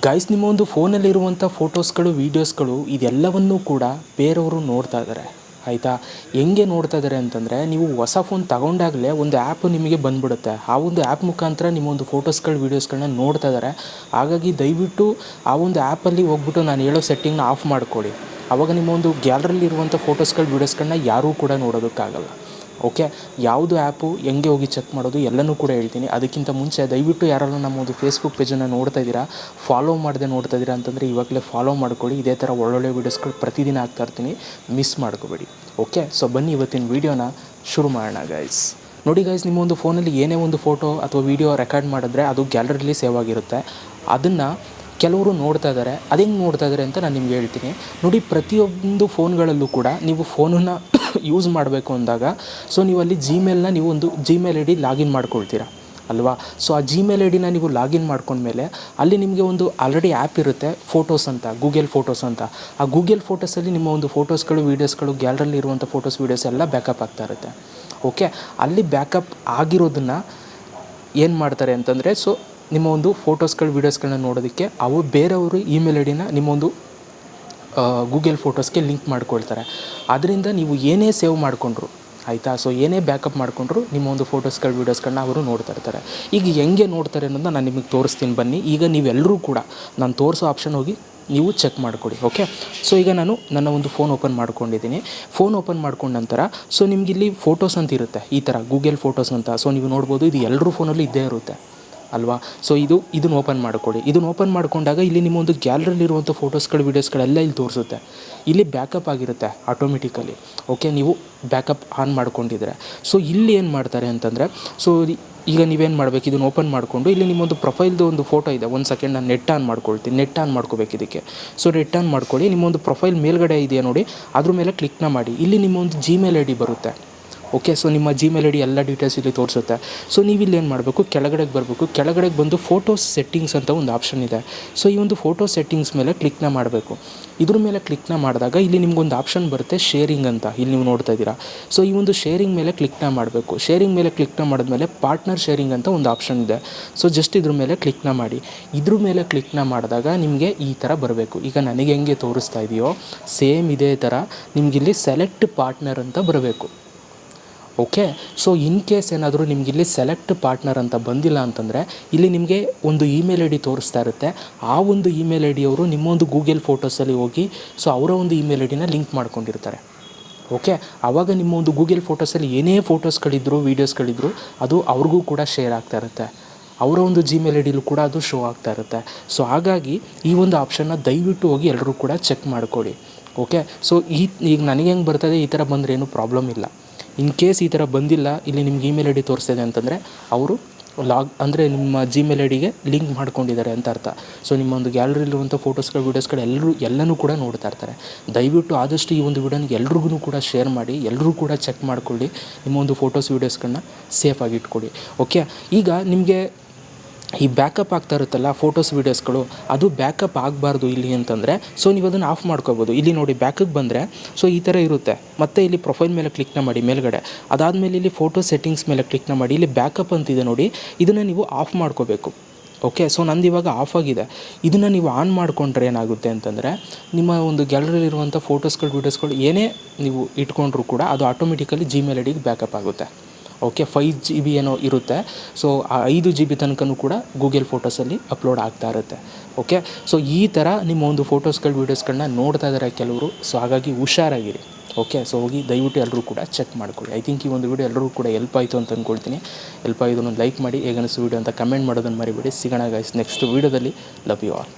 Guys ನಿಮ್ಮ ಒಂದು ಫೋನಲ್ಲಿರುವಂಥ ಫೋಟೋಸ್ಗಳು, ವೀಡಿಯೋಸ್ಗಳು, ಇದೆಲ್ಲವನ್ನೂ ಕೂಡ ಬೇರೆಯವರು ನೋಡ್ತಾ ಇದ್ದಾರೆ. ಆಯಿತಾ? ಹೆಂಗೆ ನೋಡ್ತಾ ಇದ್ದಾರೆ ಅಂತಂದರೆ, ನೀವು ಹೊಸ ಫೋನ್ ತಗೊಂಡಾಗಲೇ ಒಂದು ಆ್ಯಪ್ ನಿಮಗೆ ಬಂದ್ಬಿಡುತ್ತೆ. ಆ ಒಂದು ಆ್ಯಪ್ ಮುಖಾಂತರ ನಿಮ್ಮ ಒಂದು ಫೋಟೋಸ್ಗಳು, ವೀಡಿಯೋಸ್ಗಳನ್ನ ನೋಡ್ತಾ ಇದ್ದಾರೆ. ಹಾಗಾಗಿ ದಯವಿಟ್ಟು ಆ ಒಂದು ಆ್ಯಪಲ್ಲಿ ಹೋಗ್ಬಿಟ್ಟು ನಾನು ಹೇಳೋ ಸೆಟ್ಟಿಂಗ್ನ ಆಫ್ ಮಾಡ್ಕೊಳ್ಳಿ. ಆವಾಗ ನಿಮ್ಮ ಒಂದು ಗ್ಯಾಲರಿಲಿರುವಂಥ ಫೋಟೋಸ್ಗಳು, ವೀಡಿಯೋಸ್ಗಳನ್ನ ಯಾರೂ ಕೂಡ ನೋಡೋದಕ್ಕಾಗಲ್ಲ. ಓಕೆ ಯಾವುದು ಆ್ಯಪು, ಹೆಂಗೆ ಹೋಗಿ ಚೆಕ್ ಮಾಡೋದು, ಎಲ್ಲನೂ ಕೂಡ ಹೇಳ್ತೀನಿ. ಅದಕ್ಕಿಂತ ಮುಂಚೆ ದಯವಿಟ್ಟು ಯಾರೆಲ್ಲ ನಮ್ಮ ಒಂದು ಫೇಸ್ಬುಕ್ ಪೇಜನ್ನು ನೋಡ್ತಾ ಇದ್ದೀರಾ ಫಾಲೋ ಮಾಡದೆ ನೋಡ್ತಾ ಇದ್ದೀರಾ ಅಂತಂದರೆ ಇವಾಗಲೇ ಫಾಲೋ ಮಾಡ್ಕೊಳ್ಳಿ. ಇದೇ ಥರ ಒಳ್ಳೊಳ್ಳೆ ವೀಡಿಯೋಸ್ಗಳು ಪ್ರತಿದಿನ ಹಾಕ್ತಾ ಇರ್ತೀನಿ. ಮಿಸ್ ಮಾಡ್ಕೋಬೇಡಿ. ಓಕೆ ಸೊ ಬನ್ನಿ ಇವತ್ತಿನ ವೀಡಿಯೋನ ಶುರು ಮಾಡೋಣ ಗೈಸ್ ನೋಡಿ ಗೈಸ್ ನಿಮ್ಮ ಒಂದು ಫೋನಲ್ಲಿ ಏನೇ ಒಂದು ಫೋಟೋ ಅಥವಾ ವೀಡಿಯೋ ರೆಕಾರ್ಡ್ ಮಾಡಿದ್ರೆ ಅದು ಗ್ಯಾಲರಿಲಿ ಸೇವ್ ಆಗಿರುತ್ತೆ. ಅದನ್ನು ಕೆಲವರು ನೋಡ್ತಾ ಇದ್ದಾರೆ. ಅದು ಹೆಂಗೆ ನೋಡ್ತಾ ಇದ್ದಾರೆ ಅಂತ ನಾನು ನಿಮ್ಗೆ ಹೇಳ್ತೀನಿ. ನೋಡಿ, ಪ್ರತಿಯೊಂದು ಫೋನ್ಗಳಲ್ಲೂ ಕೂಡ ನೀವು ಫೋನನ್ನು ಯೂಸ್ ಮಾಡಬೇಕು ಅಂದಾಗ ಸೊ ನೀವು ಅಲ್ಲಿ ಜಿಮೇಲ್ನ ನೀವು ಒಂದು ಜಿಮೇಲ್ ಐ ಡಿ ಲಾಗಿನ್ ಮಾಡ್ಕೊಳ್ತೀರಾ, ಅಲ್ವಾ? ಸೊ ಆ ಜಿಮೇಲ್ ಐ ಡಿನ ನೀವು ಲಾಗಿನ್ ಮಾಡ್ಕೊಂಡ್ಮೇಲೆ, ಅಲ್ಲಿ ನಿಮಗೆ ಒಂದು ಆಲ್ರೆಡಿ ಆ್ಯಪ್ ಇರುತ್ತೆ ಫೋಟೋಸ್ ಅಂತ ಗೂಗಲ್ ಫೋಟೋಸ್ ಅಂತ. ಆ ಗೂಗಲ್ ಫೋಟೋಸಲ್ಲಿ ನಿಮ್ಮ ಒಂದು ಫೋಟೋಸ್ಗಳು ವೀಡಿಯೋಸ್ಗಳು ಗ್ಯಾಲರಲ್ಲಿ ಇರುವಂಥ ಫೋಟೋಸ್ ವೀಡಿಯೋಸ್ ಎಲ್ಲ ಬ್ಯಾಕಪ್ ಆಗ್ತಾ ಇರುತ್ತೆ. ಓಕೆ ಅಲ್ಲಿ ಬ್ಯಾಕಪ್ ಆಗಿರೋದನ್ನ ಏನು ಮಾಡ್ತಾರೆ ಅಂತಂದರೆ ಸೊ ನಿಮ್ಮ ಒಂದು ಫೋಟೋಸ್ಗಳು ವೀಡಿಯೋಸ್ಗಳನ್ನ ನೋಡೋದಕ್ಕೆ, ಅವು ಬೇರೆಯವರು ಇಮೇಲ್ ಐ ಡಿನ ನಿಮ್ಮ ಒಂದು ಗೂಗಲ್ ಫೋಟೋಸ್ಗೆ ಲಿಂಕ್ ಮಾಡ್ಕೊಳ್ತಾರೆ. ಅದರಿಂದ ನೀವು ಏನೇ ಸೇವ್ ಮಾಡಿಕೊಂಡ್ರು, ಆಯಿತಾ? ಸೊ ಏನೇ ಬ್ಯಾಕಪ್ ಮಾಡಿಕೊಂಡ್ರು, ನಿಮ್ಮ ಒಂದು ಫೋಟೋಸ್ಗಳು ವೀಡಿಯೋಸ್ಗಳನ್ನ ಅವರು ನೋಡ್ತಾ ಇರ್ತಾರೆ. ಈಗ ಹೆಂಗೆ ನೋಡ್ತಾರೆ ಅನ್ನೋದನ್ನ ನಾನು ನಿಮಗೆ ತೋರಿಸ್ತೀನಿ ಬನ್ನಿ. ಈಗ ನೀವೆಲ್ಲರೂ ಕೂಡ ನಾನು ತೋರಿಸೋ ಆಪ್ಷನ್ ಹೋಗಿ ನೀವು ಚೆಕ್ ಮಾಡಿಕೊಡಿ ಓಕೆ ಸೊ ಈಗ ನಾನು ನನ್ನ ಒಂದು ಫೋನ್ ಓಪನ್ ಮಾಡ್ಕೊಂಡಿದ್ದೀನಿ. ಫೋನ್ ಓಪನ್ ಮಾಡ್ಕೊಂಡ ನಂತರ ಸೊ ನಿಮಗಿಲ್ಲಿ ಫೋಟೋಸ್ ಅಂತ ಇರುತ್ತೆ, ಈ ಥರ ಗೂಗಲ್ ಫೋಟೋಸ್ ಅಂತ. ಸೊ ನೀವು ನೋಡ್ಬೋದು, ಇದು ಎಲ್ಲರೂ ಫೋನಲ್ಲಿ ಇದ್ದೇ ಇರುತ್ತೆ. ಅಲ್ವಾ? ಸೊ ಇದು, ಇದನ್ನು ಓಪನ್ ಮಾಡ್ಕೊಳ್ಳಿ. ಇದನ್ನು ಓಪನ್ ಮಾಡಿಕೊಂಡಾಗ ಇಲ್ಲಿ ನಿಮ್ಮ ಒಂದು ಗ್ಯಾಲರಿಲಿರುವಂಥ ಫೋಟೋಸ್ಗಳು ವೀಡಿಯೋಸ್ಗಳೆಲ್ಲ ಇಲ್ಲಿ ತೋರಿಸುತ್ತೆ. ಇಲ್ಲಿ ಬ್ಯಾಕಪ್ ಆಗಿರುತ್ತೆ ಆಟೋಮೆಟಿಕಲಿ ಓಕೆ ನೀವು ಬ್ಯಾಕಪ್ ಆನ್ ಮಾಡ್ಕೊಂಡಿದ್ರೆ. ಸೊ ಇಲ್ಲಿ ಏನು ಮಾಡ್ತಾರೆ ಅಂತಂದರೆ ಸೊ ಈಗ ನೀವೇನು ಮಾಡಬೇಕು? ಇದನ್ನು ಓಪನ್ ಮಾಡಿಕೊಂಡು ಇಲ್ಲಿ ನಿಮ್ಮೊಂದು ಪ್ರೊಫೈಲ್ದು ಒಂದು ಫೋಟೋ ಇದೆ. ಒಂದು ಸೆಕೆಂಡ್ ನಾನು ನೆಟ್ ಆನ್ ಮಾಡ್ಕೊಳ್ತೀನಿ. ನೆಟ್ ಆನ್ ಮಾಡ್ಕೋಬೇಕು ಇದಕ್ಕೆ. ಸೊ ನೆಟ್ ಆನ್ ಮಾಡ್ಕೊಳ್ಳಿ. ನಿಮ್ಮೊಂದು ಪ್ರೊಫೈಲ್ ಮೇಲ್ಗಡೆ ಇದೆಯಾ ನೋಡಿ, ಅದ್ರ ಮೇಲೆ ಕ್ಲಿಕ್ನ ಮಾಡಿ. ಇಲ್ಲಿ ನಿಮ್ಮ ಒಂದು ಜಿಮೇಲ್ ಐ ಡಿ ಬರುತ್ತೆ. ಓಕೆ ಸೊ ನಿಮ್ಮ ಜಿಮೇಲ್ ಐ ಡಿ ಎಲ್ಲ ಡೀಟೇಲ್ಸ್ ಇಲ್ಲಿ ತೋರಿಸುತ್ತೆ. ಸೊ ನೀವು ಇಲ್ಲಿ ಏನು ಮಾಡಬೇಕು? ಕೆಳಗಡೆಗೆ ಬರಬೇಕು. ಕೆಳಗಡೆಗೆ ಬಂದು ಫೋಟೋ ಸೆಟ್ಟಿಂಗ್ಸ್ ಅಂತ ಒಂದು ಆಪ್ಷನ್ ಇದೆ. ಸೊ ಈ ಒಂದು ಫೋಟೋ ಸೆಟ್ಟಿಂಗ್ಸ್ ಮೇಲೆ ಕ್ಲಿಕ್ನ ಮಾಡಬೇಕು. ಇದ್ರ ಮೇಲೆ ಕ್ಲಿಕ್ನ ಮಾಡಿದಾಗ ಇಲ್ಲಿ ನಿಮ್ಗೊಂದು ಆಪ್ಷನ್ ಬರುತ್ತೆ ಶೇರಿಂಗ್ ಅಂತ. ಇಲ್ಲಿ ನೀವು ನೋಡ್ತಾ ಇದ್ದೀರಾ. ಸೊ ಈ ಒಂದು ಶೇರಿಂಗ್ ಮೇಲೆ ಕ್ಲಿಕ್ನ ಮಾಡಬೇಕು. ಶೇರಿಂಗ್ ಮೇಲೆ ಕ್ಲಿಕ್ನ ಮಾಡಿದ್ಮೇಲೆ ಪಾರ್ಟ್ನರ್ ಶೇರಿಂಗ್ ಅಂತ ಒಂದು ಆಪ್ಷನ್ ಇದೆ. ಸೊ ಜಸ್ಟ್ ಇದ್ರ ಮೇಲೆ ಕ್ಲಿಕ್ನ ಮಾಡಿ. ಇದ್ರ ಮೇಲೆ ಕ್ಲಿಕ್ನ ಮಾಡಿದಾಗ ನಿಮಗೆ ಈ ಥರ ಬರಬೇಕು. ಈಗ ನನಗೆ ಹೆಂಗೆ ತೋರಿಸ್ತಾ ಇದೆಯೋ, ಸೇಮ್ ಇದೇ ಥರ ನಿಮಗಿಲ್ಲಿ ಸೆಲೆಕ್ಟ್ ಪಾರ್ಟ್ನರ್ ಅಂತ ಬರಬೇಕು. ಓಕೆ? ಸೊ ಇನ್ ಕೇಸ್ ಏನಾದರೂ ನಿಮ್ಗೆ ಇಲ್ಲಿ ಸೆಲೆಕ್ಟ್ ಪಾರ್ಟ್ನರ್ ಅಂತ ಬಂದಿಲ್ಲ ಅಂತಂದರೆ, ಇಲ್ಲಿ ನಿಮಗೆ ಒಂದು ಇಮೇಲ್ ಐ ಡಿ ತೋರಿಸ್ತಾ ಇರುತ್ತೆ. ಆ ಒಂದು ಇಮೇಲ್ ಐ ಡಿಯವರು ನಿಮ್ಮೊಂದು ಗೂಗಲ್ ಫೋಟೋಸಲ್ಲಿ ಹೋಗಿ ಸೊ ಅವರ ಒಂದು ಇಮೇಲ್ ಐ ಡಿನ ಲಿಂಕ್ ಮಾಡ್ಕೊಂಡಿರ್ತಾರೆ. ಓಕೆ? ಆವಾಗ ನಿಮ್ಮ ಒಂದು ಗೂಗಲ್ ಫೋಟೋಸಲ್ಲಿ ಏನೇ ಫೋಟೋಸ್ಗಳಿದ್ರು ವೀಡಿಯೋಸ್ಗಳಿದ್ರು ಅದು ಅವ್ರಿಗೂ ಕೂಡ ಶೇರ್ ಆಗ್ತಾ ಇರುತ್ತೆ. ಅವರ ಒಂದು ಜಿಮೇಲ್ ಐ ಡಿಲೂ ಕೂಡ ಅದು ಶೋ ಆಗ್ತಾ ಇರುತ್ತೆ. ಸೊ ಹಾಗಾಗಿ ಈ ಒಂದು ಆಪ್ಷನ್ನ ದಯವಿಟ್ಟು ಹೋಗಿ ಎಲ್ಲರೂ ಕೂಡ ಚೆಕ್ ಮಾಡ್ಕೊಳ್ಳಿ ಓಕೆ? ಸೊ ಈ, ಈಗ ನನಗೆ ಹೆಂಗೆ ಬರ್ತದೆ, ಈ ಥರ ಬಂದರೆ ಏನೂ ಪ್ರಾಬ್ಲಮ್ ಇಲ್ಲ. ಇನ್ ಕೇಸ್ ಈ ಥರ ಬಂದಿಲ್ಲ, ಇಲ್ಲಿ ನಿಮ್ಗೆ ಇಮೇಲ್ ಐ ಡಿ ತೋರಿಸ್ತಿದೆ ಅಂತಂದರೆ ಅವರು ಲಾಗ್, ಅಂದರೆ ನಿಮ್ಮ ಜಿಮೇಲ್ ಐ ಡಿಗೆ ಲಿಂಕ್ ಮಾಡ್ಕೊಂಡಿದ್ದಾರೆ ಅಂತ ಅರ್ಥ. ಸೊ ನಿಮ್ಮ ಒಂದು ಗ್ಯಾಲರಿಲಿರುವಂಥ ಫೋಟೋಸ್ಗಳು ವೀಡಿಯೋಸ್ಗಳು ಎಲ್ಲರೂ, ಎಲ್ಲನೂ ಕೂಡ ನೋಡ್ತಾ ಇರ್ತಾರೆ. ದಯವಿಟ್ಟು ಆದಷ್ಟು ಈ ಒಂದು ವಿಡಿಯೋನ ಎಲ್ರಿಗೂ ಕೂಡ ಶೇರ್ ಮಾಡಿ ಎಲ್ಲರೂ ಕೂಡ ಚೆಕ್ ಮಾಡ್ಕೊಳ್ಳಿ. ನಿಮ್ಮ ಒಂದು ಫೋಟೋಸ್ ವೀಡಿಯೋಸ್ಗಳನ್ನ ಸೇಫಾಗಿ ಇಟ್ಕೊಳ್ಳಿ. ಓಕೆ ಈಗ ನಿಮಗೆ ಈ ಬ್ಯಾಕಪ್ ಆಗ್ತಾ ಇರುತ್ತಲ್ಲ ಫೋಟೋಸ್ ವೀಡಿಯೋಸ್ಗಳು ಅದು ಬ್ಯಾಕಪ್ ಆಗಬಾರ್ದು ಇಲ್ಲಿ ಅಂತಂದರೆ ಸೊ ನೀವು ಅದನ್ನು ಆಫ್ ಮಾಡ್ಕೋಬೋದು. ಇಲ್ಲಿ ನೋಡಿ ಬ್ಯಾಕಪ್ ಬಂದರೆ ಸೊ ಈ ಥರ ಇರುತ್ತೆ. ಮತ್ತು ಇಲ್ಲಿ ಪ್ರೊಫೈಲ್ ಮೇಲೆ ಕ್ಲಿಕ್ನ ಮಾಡಿ, ಮೇಲ್ಗಡೆ. ಅದಾದಮೇಲೆ ಇಲ್ಲಿ ಫೋಟೋ ಸೆಟ್ಟಿಂಗ್ಸ್ ಮೇಲೆ ಕ್ಲಿಕ್ನ ಮಾಡಿ, ಇಲ್ಲಿ ಬ್ಯಾಕಪ್ ಅಂತಿದೆ ನೋಡಿ, ಇದನ್ನು ನೀವು ಆಫ್ ಮಾಡ್ಕೋಬೇಕು. ಓಕೆ ಸೊ ನಂದು ಇವಾಗ ಆಫ್ ಆಗಿದೆ. ಇದನ್ನು ನೀವು ಆನ್ ಮಾಡಿಕೊಂಡ್ರೆ ಏನಾಗುತ್ತೆ ಅಂತಂದರೆ, ನಿಮ್ಮ ಒಂದು ಗ್ಯಾಲರಿಲಿರುವಂಥ ಫೋಟೋಸ್ಗಳು ವೀಡಿಯೋಸ್ಗಳು ಏನೇ ನೀವು ಇಟ್ಕೊಂಡ್ರೂ ಕೂಡ ಅದು ಆಟೋಮೆಟಿಕಲಿ ಜಿಮೇಲ್ ಐ ಡಿಗೆ ಬ್ಯಾಕಪ್ ಆಗುತ್ತೆ. ಓಕೆ ಫೈವ್ ಜಿ ಬಿ ಏನೋ ಇರುತ್ತೆ. ಸೊ ಆ ಐದು ಜಿ ಬಿ ತನಕನೂ ಕೂಡ ಗೂಗಲ್ ಫೋಟೋಸಲ್ಲಿ ಅಪ್ಲೋಡ್ ಆಗ್ತಾ ಇರುತ್ತೆ. ಓಕೆ ಸೊ ಈ ಥರ ನಿಮ್ಮ ಒಂದು ಫೋಟೋಸ್ಗಳು ವೀಡಿಯೋಸ್ಗಳನ್ನ ನೋಡ್ತಾ ಇದ್ದಾರೆ ಕೆಲವರು. ಸೊ ಹಾಗಾಗಿ ಹುಷಾರಾಗಿರಿ. ಓಕೆ ಸೊ ಹೋಗಿ ದಯವಿಟ್ಟು ಎಲ್ಲರೂ ಕೂಡ ಚೆಕ್ ಮಾಡ್ಕೊಳ್ಳಿ. ಐ ಥಿಂಕ್ ಈ ಒಂದು ವೀಡಿಯೋ ಎಲ್ಲರೂ ಕೂಡ ಎಲ್ಪ್ ಆಯಿತು ಅಂತ ಅಂದ್ಕೊಳ್ತೀನಿ ಎಲ್ಪ್ ಆಯಿತು ಲೈಕ್ ಮಾಡಿ ಹೇಗೆ ಅನಿಸ್ತು ವೀಡಿಯೋ ಅಂತ ಕಮೆಂಟ್ ಮಾಡೋದನ್ನು ಮರಿಬೇಡಿ. ಸಿಗೋಣ ಗೈಸ್ ನೆಕ್ಸ್ಟ್ ವೀಡಿಯೋದಲ್ಲಿ ಲವ್ ಯು ಆಲ್